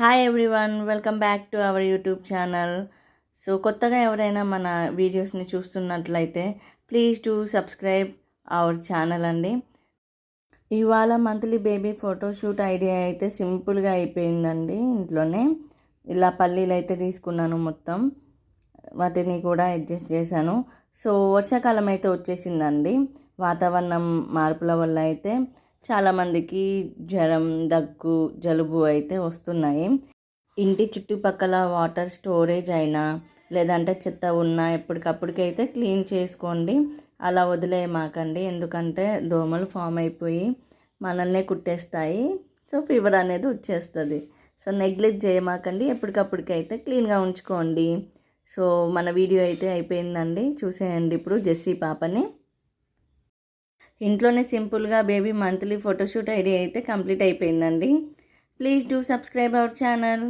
Hi everyone welcome back to our YouTube channel so కొత్తగా ఎవరైనా మన వీడియోస్ని చూస్తున్నట్లయితే please to subscribe our channel అండి. ఇవాళ మంత్లీ బేబీ ఫోటోషూట్ ఐడియా అయితే సింపుల్గా అయిపోయిందండి ఇంట్లోనే. ఇలా పల్లీలు అయితే తీసుకున్నాను మొత్తం. వాటిని కూడా అడ్జస్ట్ చేశాను. సో వర్షాకాలం అయితే వచ్చేసిందండి. వాతావరణం మార్పుల వల్ల అయితే చాలామందికి జ్వరం దగ్గు జలుబు అయితే వస్తున్నాయి. ఇంటి చుట్టుపక్కల వాటర్ స్టోరేజ్ అయినా లేదంటే చెత్త ఉన్నా ఎప్పటికప్పటికైతే క్లీన్ చేసుకోండి. అలా వదిలేయమాకండి. ఎందుకంటే దోమలు ఫామ్ అయిపోయి మనల్నే కుట్టేస్తాయి. సో ఫీవర్ అనేది వచ్చేస్తుంది. సో నెగ్లెక్ట్ చేయమాకండి. ఎప్పటికప్పటికైతే క్లీన్గా ఉంచుకోండి. సో మన వీడియో అయితే అయిపోయిందండి. చూసేయండి ఇప్పుడు జెస్సీ పాపని. ఇంట్లోనే సింపుల్గా బేబీ మంత్లీ ఫోటోషూట్ ఐడియా అయితే కంప్లీట్ అయిపోయిందండి. Please do subscribe our channel.